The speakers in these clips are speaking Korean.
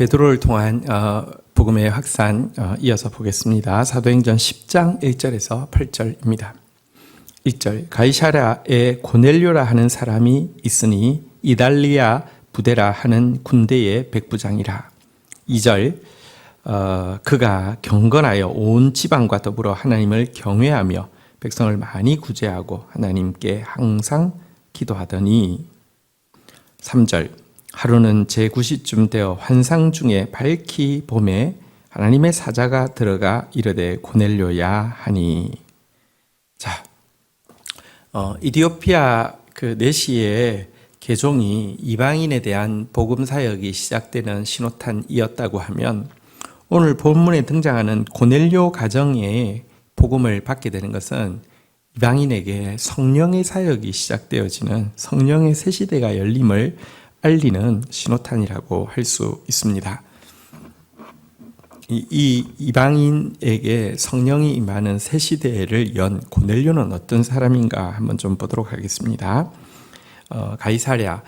베드로를 통한 어, 복음의 확산 어, 이어서 보겠습니다. 사도행전 10장 1절에서 8절입니다. 1절 가이사랴에 고넬료라 하는 사람이 있으니 이달리아 부데라 하는 군대의 백부장이라. 2절 어, 그가 경건하여 온 지방과 더불어 하나님을 경외하며 백성을 많이 구제하고 하나님께 항상 기도하더니 3절 하루는 제9시쯤 되어 환상 중에 밝히 봄에 하나님의 사자가 들어가 이르되 고넬료야 하니. 자 어, 이디오피아 그 내시의 개종이 이방인에 대한 복음 사역이 시작되는 신호탄이었다고 하면 오늘 본문에 등장하는 고넬료 가정의 복음을 받게 되는 것은 이방인에게 성령의 사역이 시작되어지는 성령의 새 시대가 열림을 알리는 신호탄이라고 할 수 있습니다. 이, 이 이방인에게 성령이 임하는 새 시대를 연 고넬료는 어떤 사람인가 한번 좀 보도록 하겠습니다. 어, 가이사랴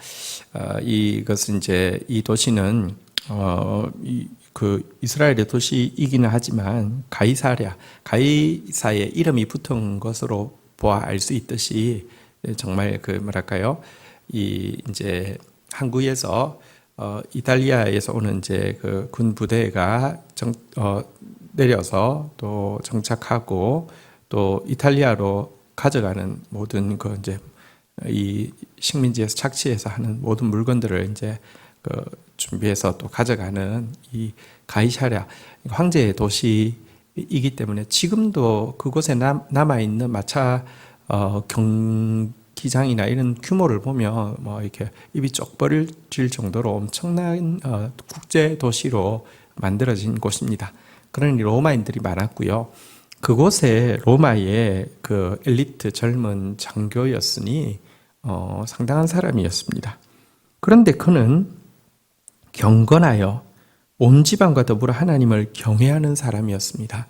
어, 이것은 이제 이 도시는 어, 이, 그 이스라엘의 도시이기는 하지만 가이사랴 가이사의 이름이 붙은 것으로 보아 알 수 있듯이 정말 그 뭐랄까요 이 이제 항구에서 어, 이탈리아에서 오는 이제 그 군 부대가 정, 어, 내려서 또 정착하고 또 이탈리아로 가져가는 모든 그 이제 이 식민지에서 착취해서 하는 모든 물건들을 이제 그 준비해서 또 가져가는 이 가이샤랴 황제의 도시이기 때문에 지금도 그곳에 남, 남아 있는 마차 어, 경 기장이나 이런 규모를 보면 뭐 이렇게 입이 쪽 벌어질 정도로 엄청난 어, 국제 도시로 만들어진 곳입니다. 그러니 로마인들이 많았고요. 그곳에 로마의 그 엘리트 젊은 장교였으니 어, 상당한 사람이었습니다. 그런데 그는 경건하여 온 지방과 더불어 하나님을 경외하는 사람이었습니다.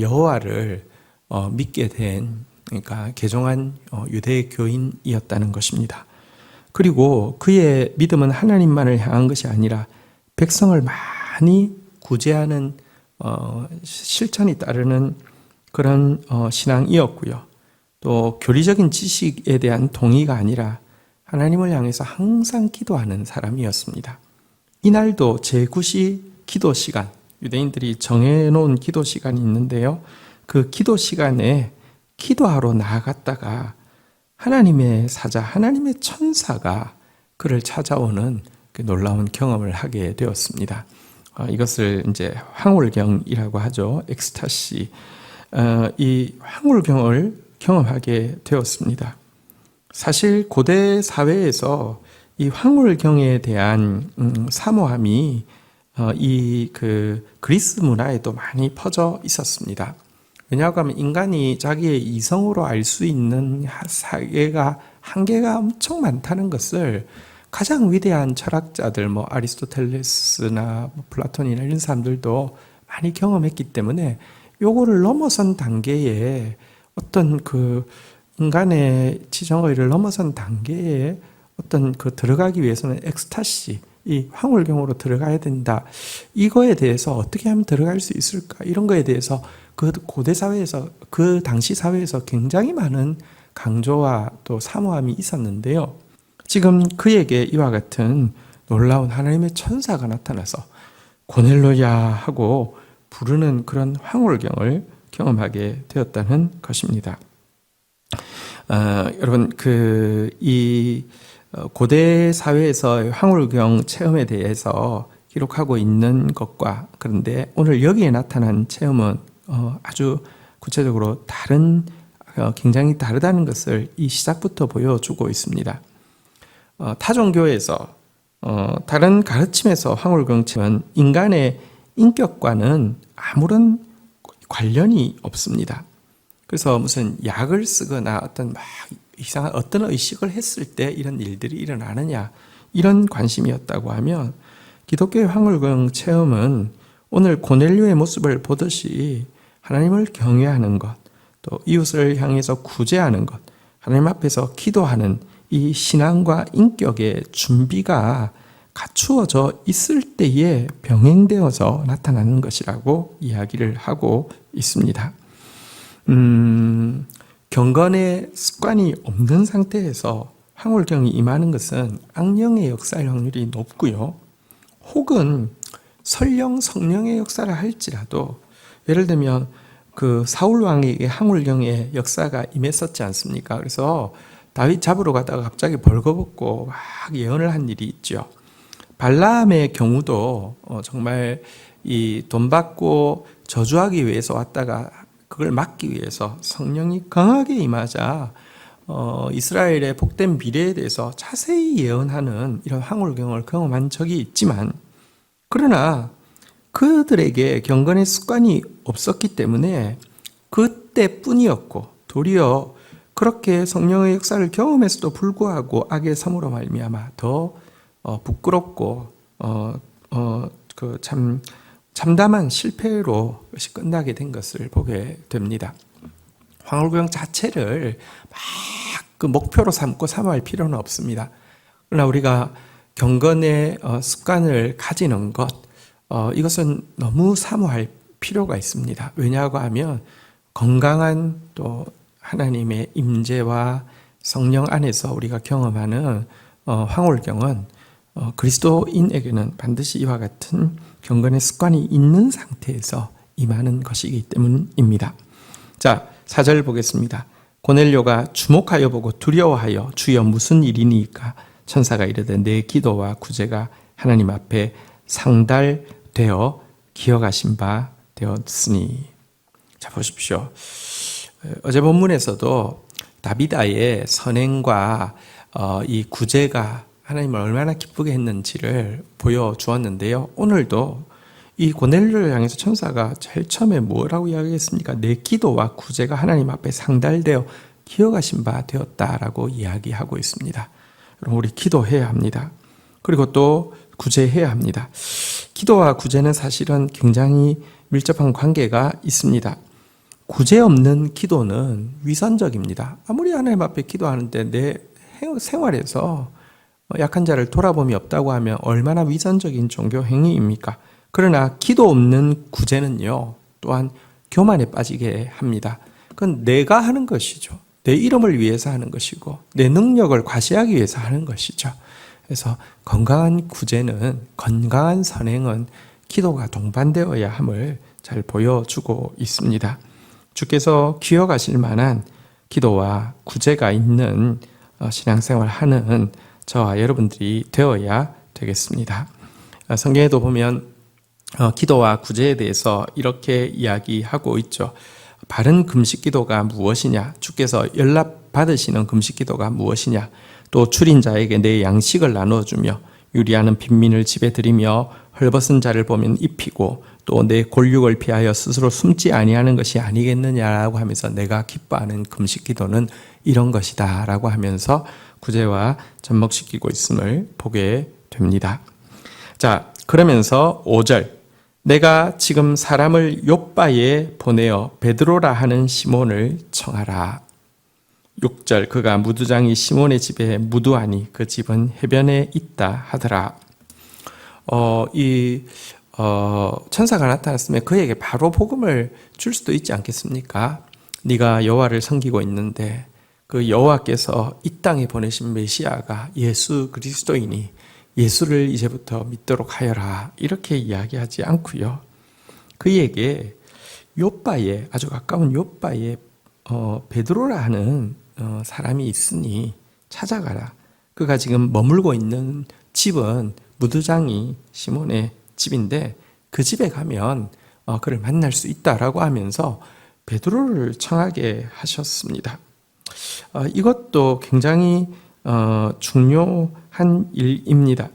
여호와를 어, 믿게 된 그러니까 개종한 어, 유대 교인이었다는 것입니다. 그리고 그의 믿음은 하나님만을 향한 것이 아니라 백성을 많이 구제하는 어, 실천이 따르는 그런 어, 신앙이었고요. 또 교리적인 지식에 대한 동의가 아니라 하나님을 향해서 항상 기도하는 사람이었습니다. 이날도 제9시 기도 시간, 유대인들이 정해놓은 기도 시간이 있는데요. 그 기도 시간에 기도하러 나아갔다가 하나님의 사자, 하나님의 천사가 그를 찾아오는 그 놀라운 경험을 하게 되었습니다. 어, 이것을 이제 황홀경이라고 하죠. 엑스타시. 어, 이 황홀경을 경험하게 되었습니다. 사실 고대 사회에서 이 황홀경에 대한 음, 사모함이 어, 이그 그리스 문화에도 많이 퍼져 있었습니다. 왜냐하고 하면 인간이 자기의 이성으로 알 수 있는 사계가 한계가 엄청 많다는 것을 가장 위대한 철학자들 뭐 아리스토텔레스나 뭐 플라톤이나 이런 사람들도 많이 경험했기 때문에 요거를 넘어선 단계에 어떤 그 인간의 지정의를 넘어선 단계에 어떤 그 들어가기 위해서는 엑스타시 이 황홀경으로 들어가야 된다. 이거에 대해서 어떻게 하면 들어갈 수 있을까? 이런 거에 대해서 그 고대 사회에서 그 당시 사회에서 굉장히 많은 강조와 또 사모함이 있었는데요. 지금 그에게 이와 같은 놀라운 하나님의 천사가 나타나서 고넬로야 하고 부르는 그런 황홀경을 경험하게 되었다는 것입니다. 어, 여러분 그이 어, 고대 사회에서 황홀경 체험에 대해서 기록하고 있는 것과 그런데 오늘 여기에 나타난 체험은 어, 아주 구체적으로 다른 어, 굉장히 다르다는 것을 이 시작부터 보여주고 있습니다. 타종교에서 다른 가르침에서 황홀경 체험은 인간의 인격과는 아무런 관련이 없습니다. 그래서 무슨 약을 쓰거나 어떤 막 이상한 어떤 의식을 했을 때 이런 일들이 일어나느냐 이런 관심이었다고 하면 기독교의 황홀경 체험은 오늘 고넬료의 모습을 보듯이 하나님을 경외하는 것, 또 이웃을 향해서 구제하는 것, 하나님 앞에서 기도하는 이 신앙과 인격의 준비가 갖추어져 있을 때에 병행되어서 나타나는 것이라고 이야기를 하고 있습니다. 음, 경건의 습관이 없는 상태에서 황홀경이 임하는 것은 악령의 역사일 확률이 높고요. 혹은 설령 성령의 역사를 할지라도 예를 들면 그 사울 왕에게 황홀경의 역사가 임했었지 않습니까? 그래서 다윗 잡으러 가다가 갑자기 벌거벗고 막 예언을 한 일이 있죠. 발라함의 경우도 어, 정말 이 돈 받고 저주하기 위해서 왔다가 그걸 막기 위해서 성령이 강하게 임하자 어, 이스라엘의 복된 미래에 대해서 자세히 예언하는 이런 황홀경을 경험한 적이 있지만 그러나 그들에게 경건의 습관이 없었기 때문에 그때뿐이었고 도리어 그렇게 성령의 역사를 경험했어도 불구하고 악의 섬으로 말미암아 더 어, 부끄럽고 어, 어그 참담한 실패로 것이 끝나게 된 것을 보게 됩니다. 황홀경 자체를 막 그 목표로 삼고 삼할 필요는 없습니다. 그러나 우리가 경건의 어, 습관을 가지는 것 어, 이것은 너무 사모할 필요가 있습니다. 왜냐하고 하면 건강한 또 하나님의 임재와 성령 안에서 우리가 경험하는 어, 황홀경은 어, 그리스도인에게는 반드시 이와 같은 경건의 습관이 있는 상태에서 임하는 것이기 때문입니다. 자, 사절 보겠습니다. 고넬료가 주목하여 보고 두려워하여 주여 무슨 일이니까 천사가 이르되 내 기도와 구제가 하나님 앞에 상달 되어 기억하신 바 되었으니. 자, 보십시오. 어제 본문에서도 다비다의 선행과 어, 이 구제가 하나님을 얼마나 기쁘게 했는지를 보여주었는데요. 오늘도 이 고넬료를 향해서 천사가 제일 처음에 뭐라고 이야기했습니까? 내 기도와 구제가 하나님 앞에 상달되어 기억하신 바 되었다라고 이야기하고 있습니다. 여러분 우리 기도해야 합니다. 그리고 또 구제해야 합니다. 기도와 구제는 사실은 굉장히 밀접한 관계가 있습니다. 구제 없는 기도는 위선적입니다. 아무리 하나님 앞에 기도하는데 내 생활에서 약한 자를 돌아봄이 없다고 하면 얼마나 위선적인 종교 행위입니까? 그러나 기도 없는 구제는요, 또한 교만에 빠지게 합니다. 그건 내가 하는 것이죠. 내 이름을 위해서 하는 것이고, 내 능력을 과시하기 위해서 하는 것이죠. 그래서 건강한 구제는, 건강한 선행은 기도가 동반되어야 함을 잘 보여주고 있습니다. 주께서 기억하실 만한 기도와 구제가 있는 어, 신앙생활 하는 저와 여러분들이 되어야 되겠습니다. 어, 성경에도 보면 어, 기도와 구제에 대해서 이렇게 이야기하고 있죠. 바른 금식 기도가 무엇이냐? 주께서 연락 받으시는 금식 기도가 무엇이냐? 또 줄인 자에게 내 양식을 나누어 주며 유리하는 빈민을 집에 들이며 헐벗은 자를 보면 입히고 또 내 골육을 피하여 스스로 숨지 아니하는 것이 아니겠느냐라고 하면서 내가 기뻐하는 금식 기도는 이런 것이다라고 하면서 구제와 접목시키고 있음을 보게 됩니다. 자, 그러면서 5절 내가 지금 사람을 요바에 보내어 베드로라 하는 시몬을 청하라. 6절 그가 무두장이 시몬의 집에 무두하니 그 집은 해변에 있다 하더라. 어, 이 어, 천사가 나타났으면 그에게 바로 복음을 줄 수도 있지 않겠습니까? 네가 여호와를 섬기고 있는데 그 여호와께서 이 땅에 보내신 메시아가 예수 그리스도이니 예수를 이제부터 믿도록 하여라 이렇게 이야기하지 않고요. 그에게 요바에 아주 가까운 요바에 어, 베드로라 하는 어, 사람이 있으니 찾아가라. 그가 지금 머물고 있는 집은 무두장이 시몬의 집인데 그 집에 가면 어, 그를 만날 수 있다라고 하면서 베드로를 청하게 하셨습니다. 어, 이것도 굉장히 어, 중요한 일입니다.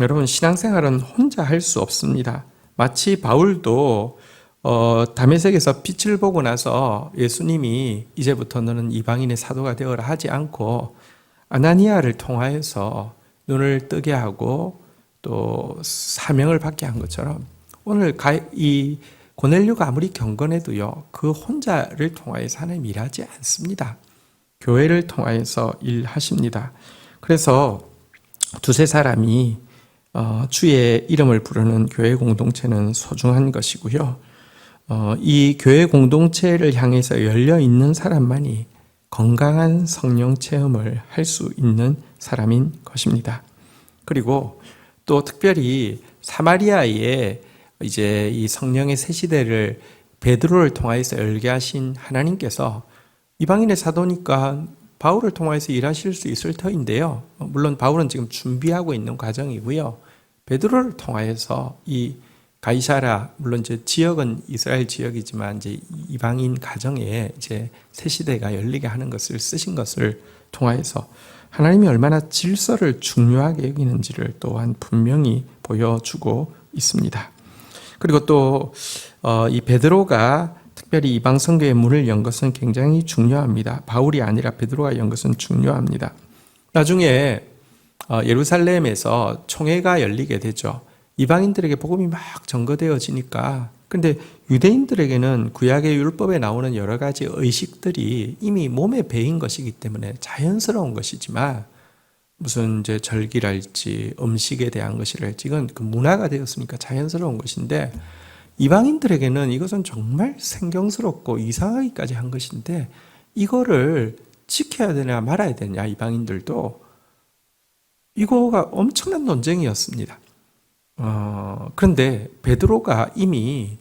여러분 신앙생활은 혼자 할 수 없습니다. 마치 바울도 어, 다메섹에서 빛을 보고 나서 예수님이 이제부터 너는 이방인의 사도가 되어라 하지 않고 아나니아를 통하여서 눈을 뜨게 하고 또 사명을 받게 한 것처럼 오늘 이 고넬료가 아무리 경건해도요 그 혼자를 통하여서 하나님 일하지 않습니다. 교회를 통하여서 일하십니다. 그래서 두세 사람이 어, 주의 이름을 부르는 교회 공동체는 소중한 것이고요. 어, 이 교회 공동체를 향해서 열려 있는 사람만이 건강한 성령 체험을 할 수 있는 사람인 것입니다. 그리고 또 특별히 사마리아에 이제 이 성령의 새 시대를 베드로를 통하여서 열게 하신 하나님께서 이방인의 사도니까 바울을 통하여서 일하실 수 있을 터인데요. 물론 바울은 지금 준비하고 있는 과정이고요. 베드로를 통하여서 이 가이사라 물론 이제 지역은 이스라엘 지역이지만 이제 이방인 가정에 이제 새 시대가 열리게 하는 것을 쓰신 것을 통하여서 하나님이 얼마나 질서를 중요하게 여기는지를 또한 분명히 보여주고 있습니다. 그리고 또 이 베드로가 특별히 이방 선교의 문을 연 것은 굉장히 중요합니다. 바울이 아니라 베드로가 연 것은 중요합니다. 나중에 어, 예루살렘에서 총회가 열리게 되죠. 이방인들에게 복음이 막 전거되어지니까 근데 유대인들에게는 구약의 율법에 나오는 여러 가지 의식들이 이미 몸에 배인 것이기 때문에 자연스러운 것이지만 무슨 이제 절기랄지 음식에 대한 것이랄지 이건 그 문화가 되었으니까 자연스러운 것인데 이방인들에게는 이것은 정말 생경스럽고 이상하기까지 한 것인데 이거를 지켜야 되냐 말아야 되냐 이방인들도 이거가 엄청난 논쟁이었습니다. 어, 그런데 베드로가 이미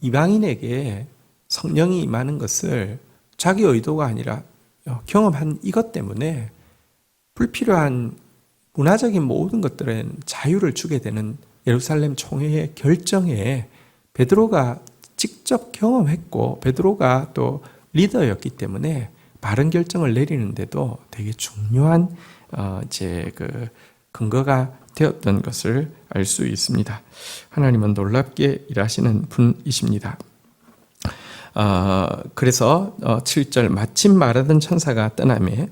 이방인에게 성령이 임하는 것을 자기 의도가 아니라 경험한 이것 때문에 불필요한 문화적인 모든 것들은 자유를 주게 되는 예루살렘 총회의 결정에 베드로가 직접 경험했고 베드로가 또 리더였기 때문에 바른 결정을 내리는데도 되게 중요한 어 이제 그 근거가 되었던 것을 알 수 있습니다. 하나님은 놀랍게 일하시는 분이십니다. 어, 그래서 어, 7절 마침 말하던 천사가 떠나매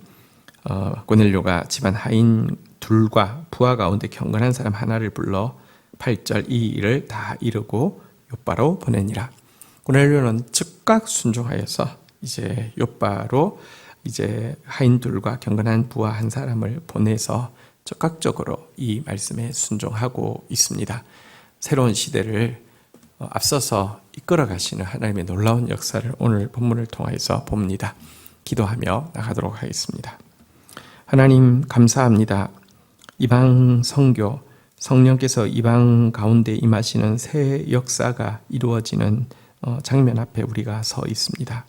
어, 고넬료가 집안 하인 둘과 부하 가운데 경건한 사람 하나를 불러 8절 이 일을 다 이루고 요바로 보내니라. 고넬료는 즉각 순종하여서 이제 요바로 이제 하인들과 경건한 부하 한 사람을 보내서 적극적으로 이 말씀에 순종하고 있습니다. 새로운 시대를 어, 앞서서 이끌어 가시는 하나님의 놀라운 역사를 오늘 본문을 통해서 봅니다. 기도하며 나가도록 하겠습니다. 하나님 감사합니다. 이방 성교 성령께서 이방 가운데 임하시는 새 역사가 이루어지는 어, 장면 앞에 우리가 서 있습니다.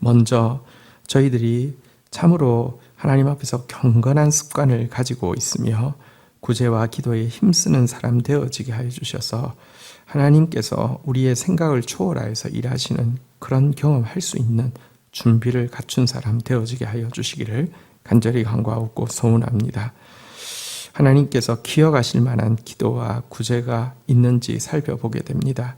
먼저 저희들이 참으로 하나님 앞에서 경건한 습관을 가지고 있으며 구제와 기도에 힘쓰는 사람 되어지게 하여 주셔서 하나님께서 우리의 생각을 초월하여서 일하시는 그런 경험할 수 있는 준비를 갖춘 사람 되어지게 하여 주시기를 간절히 간구하고 소원합니다. 하나님께서 기억하실 만한 기도와 구제가 있는지 살펴보게 됩니다.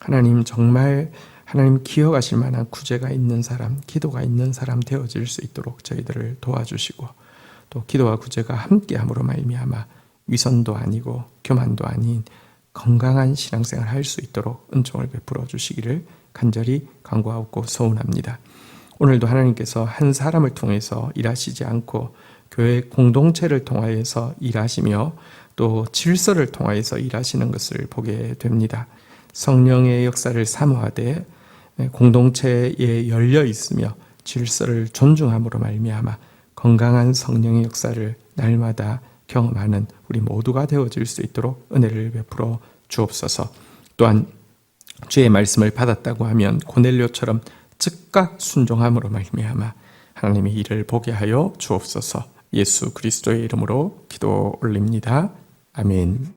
하나님 정말 하나님 기억하실 만한 구제가 있는 사람, 기도가 있는 사람 되어질 수 있도록 저희들을 도와주시고 또 기도와 구제가 함께함으로 말미암아 위선도 아니고 교만도 아닌 건강한 신앙생활 할 수 있도록 은총을 베풀어 주시기를 간절히 간구하고 소원합니다. 오늘도 하나님께서 한 사람을 통해서 일하시지 않고 교회 공동체를 통하여서 일하시며 또 질서를 통하여서 일하시는 것을 보게 됩니다. 성령의 역사를 사모하되 공동체에 열려 있으며 질서를 존중함으로 말미암아 건강한 성령의 역사를 날마다 경험하는 우리 모두가 되어질 수 있도록 은혜를 베풀어 주옵소서. 또한 주의 말씀을 받았다고 하면 고넬료처럼 즉각 순종함으로 말미암아 하나님의 일을 보게 하여 주옵소서. 예수 그리스도의 이름으로 기도 올립니다. 아멘.